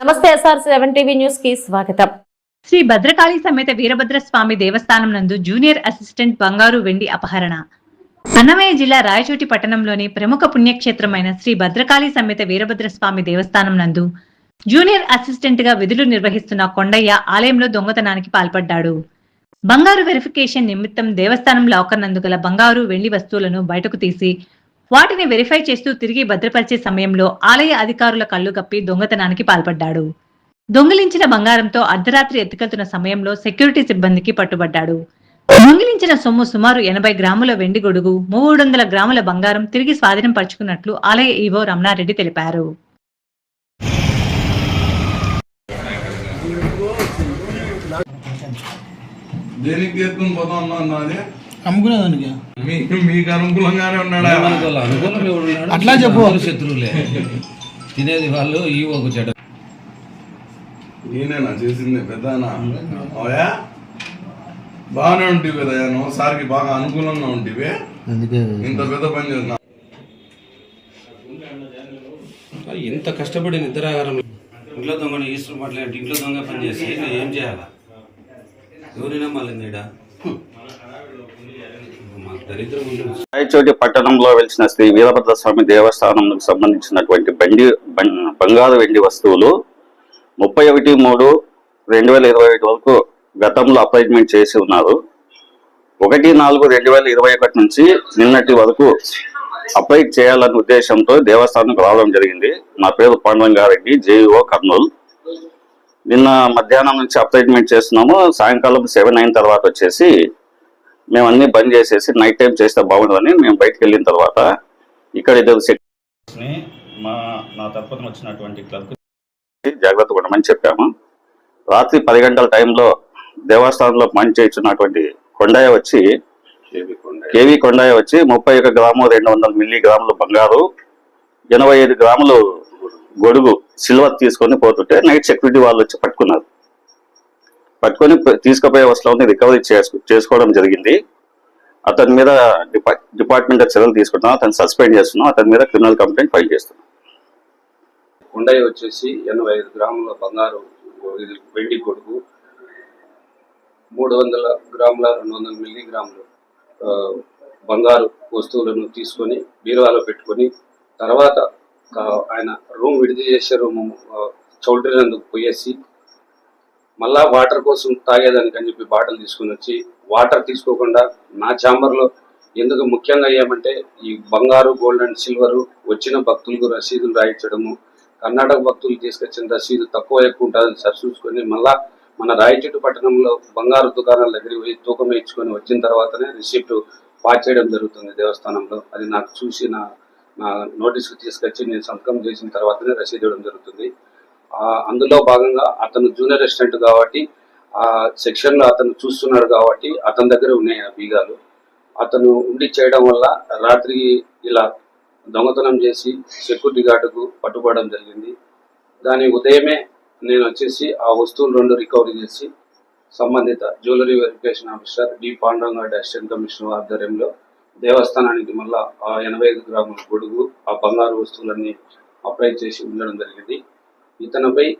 నమస్తే SR seven TV న్యూస్కి స్వాగతం. శ్రీ భద్రకాళి సమేత వీరభద్ర స్వామి దేవస్థానం నందు జూనియర్ అసిస్టెంట్ బంగారు వెండి అపహరణ. అన్నమయ్య జిల్లా రాయచోటి పట్టణంలోని ప్రముఖ పుణ్యక్షేత్రమైన శ్రీ భద్రకాళి సమేత వీరభద్ర స్వామి దేవస్థానం నందు జూనియర్ అసిస్టెంట్గా విధులు నిర్వహిస్తున్న కొండయ్య ఆలయంలో దొంగతనానికి పాల్పడ్డాడు. బంగారు వెరిఫికేషన్ నిమిత్తం దేవస్థానం లాకర్ నందు గల బంగారు వెండి వస్తువులను బయటకు తీసి వాటిని వెరిఫై చేస్తూ తిరిగి భద్రపరిచే సమయంలో ఆలయ అధికారుల కళ్ళు కప్పి దొంగతనానికి పాల్పడ్డాడు. దొంగిలించిన బంగారంతో అర్ధరాత్రి ఎత్తుకెళ్తున్న సమయంలో సెక్యూరిటీ సిబ్బందికి పట్టుబడ్డాడు. దొంగిలించిన సొమ్ము సుమారు ఎనభై గ్రాముల వెండి గొడుగు మూడు వందల గ్రాముల బంగారం తిరిగి స్వాధీనం పరుచుకున్నట్లు ఆలయ ఈవో రమణారెడ్డి తెలిపారు. దేనికి తీసుకుని పోతాం అన్నా నాది అమ్ముకునేదానికి. మీకు అనుకూలంగానే ఉన్నాడా? అనుకూలం అనుకూలం ఎవడు ఉన్నాడు? అట్లా చెప్పు. అందరూ శత్రువులే. తినేది వాళ్ళు ఈ ఒక చెడ్డ. నేనేనా చేసింది పెద్దనా? బాగానే ఉంటివి కదా నువ్వు సార్కి బాగా అనుకూలంగా ఉంటివి. అందుకే. ఇంత పెద్ద పని చేసిన. ఇంత కష్టపడి నిద్రాగారం. ఇంట్లో దొంగ ఈశ్వరు మాట్లాడి ఇంట్లో దొంగ పని చేసి నేను ఏం చేయాలా? ఎవరినా దరిద్రం ఉంది రాయచోటి పట్టణంలో వెలిసిన శ్రీ వీరభద్ర స్వామి దేవస్థానంకు సంబంధించినటువంటి బండి బం- బంగారు వెండి వస్తువులు ముప్పై ఒకటి మూడు రెండు వేల ఇరవై ఒకటి వరకు గతంలో అపాయింట్మెంట్ చేసి ఉన్నారు. ఒకటి నాలుగు రెండు వేల ఇరవై ఒకటి నుంచి నిన్నటి వరకు అప్లై చేయాలనే ఉద్దేశంతో దేవస్థానంకు రావడం జరిగింది. నా పేరు పాండురంగారెడ్డి జేఈఓ కర్నూలు. నిన్న మధ్యాహ్నం నుంచి అపాయింట్మెంట్ చేస్తున్నాము. సాయంకాలం సెవెన్ అయిన తర్వాత వచ్చేసి మేము అన్ని బంద్ చేసేసి నైట్ టైం చేస్తే బాగుండదని మేము బయటకు వెళ్ళిన తర్వాత ఇక్కడ ఇద్దరు సెక్యూరిటీ ని మా నా తరపున వచ్చినటువంటి క్లర్క్ జాగ్రత్త ఉండమని చెప్పాము. రాత్రి పది గంటల టైంలో దేవస్థానంలో పని చేయించున్నటువంటి కొండయ్య వచ్చి కేవీ కొండయ్య. వచ్చి ముప్పై ఒక గ్రాము రెండు వందల మిల్లీ గ్రాములు బంగారు ఎనభై ఐదు గ్రాములు గొడుగు. సిల్వర్ తీసుకొని పోతుంటే నైట్ సెక్యూరిటీ వాళ్ళు వచ్చి పట్టుకున్నారు. పట్టుకొని ప- తీసుకుపోయే వస్తువుని రికవరీ చేసుకోవడం జరిగింది. అతని మీద డిపా డిపార్ట్మెంట్ చర్యలు తీసుకుంటున్నాం అతను సస్పెండ్ చేస్తున్నాం అతని మీద క్రిమినల్ కంప్లైంట్ ఫైల్ చేస్తున్నాం. కొండయ్య వచ్చేసి ఎనభై ఐదు గ్రాముల బంగారు వెండి కొడుకు మూడు వందల గ్రాముల రెండు వందల మిల్లీ గ్రాములు బంగారు వస్తువులను తీసుకొని బీరువాలో పెట్టుకొని తర్వాత ఆయన రూమ్ విడిది చేసే రూమ్ చౌల్ట్రినందుకు పోయేసి మళ్ళా వాటర్ కోసం తాగేదానికి అని చెప్పి బాటిల్ తీసుకొని వచ్చి వాటర్ తీసుకోకుండా నా ఛాంబర్లో ఎందుకు ముఖ్యంగా ఏమంటే ఈ బంగారు గోల్డ్ అండ్ సిల్వరు వచ్చిన భక్తులకు రసీదులు రాయించడము కర్ణాటక భక్తులు తీసుకొచ్చిన రసీదు తక్కువ ఎక్కువ ఉంటుందని సరిచూసుకొని మళ్ళా మన రాయచెట్టు పట్టణంలో బంగారు దుకాణాల దగ్గర పోయి తూకం వేయించుకొని వచ్చిన తర్వాతనే రిసిప్ట్ పాస్ చేయడం జరుగుతుంది దేవస్థానంలో. అది నాకు చూసి నా నా నోటీస్కి తీసుకొచ్చి నేను సంతకం చేసిన తర్వాతనే రసీదు ఇవ్వడం జరుగుతుంది. అందులో భాగంగా అతను జూనియర్ అసిస్టెంట్ కాబట్టి ఆ సెక్షన్లో అతను చూస్తున్నాడు కాబట్టి అతని దగ్గర ఉన్నాయి ఆ బీగాలు. అతను ఉండి చేయడం వల్ల రాత్రి ఇలా దొంగతనం చేసి సెక్యూరిటీ గార్డుకు పట్టుబడడం జరిగింది. దాని ఉదయమే నేను వచ్చేసి ఆ వస్తువులు రెండు రికవరీ చేసి సంబంధిత jewellery verification officer D Pandurangareddy assistant commissioner ఆధ్వర్యంలో దేవస్థానానికి మళ్ళా ఆ ఎనభై ఐదు గ్రాముల గొడుగు ఆ బంగారు వస్తువులన్నీ అప్లై చేసి ఉండడం జరిగింది. Então, e também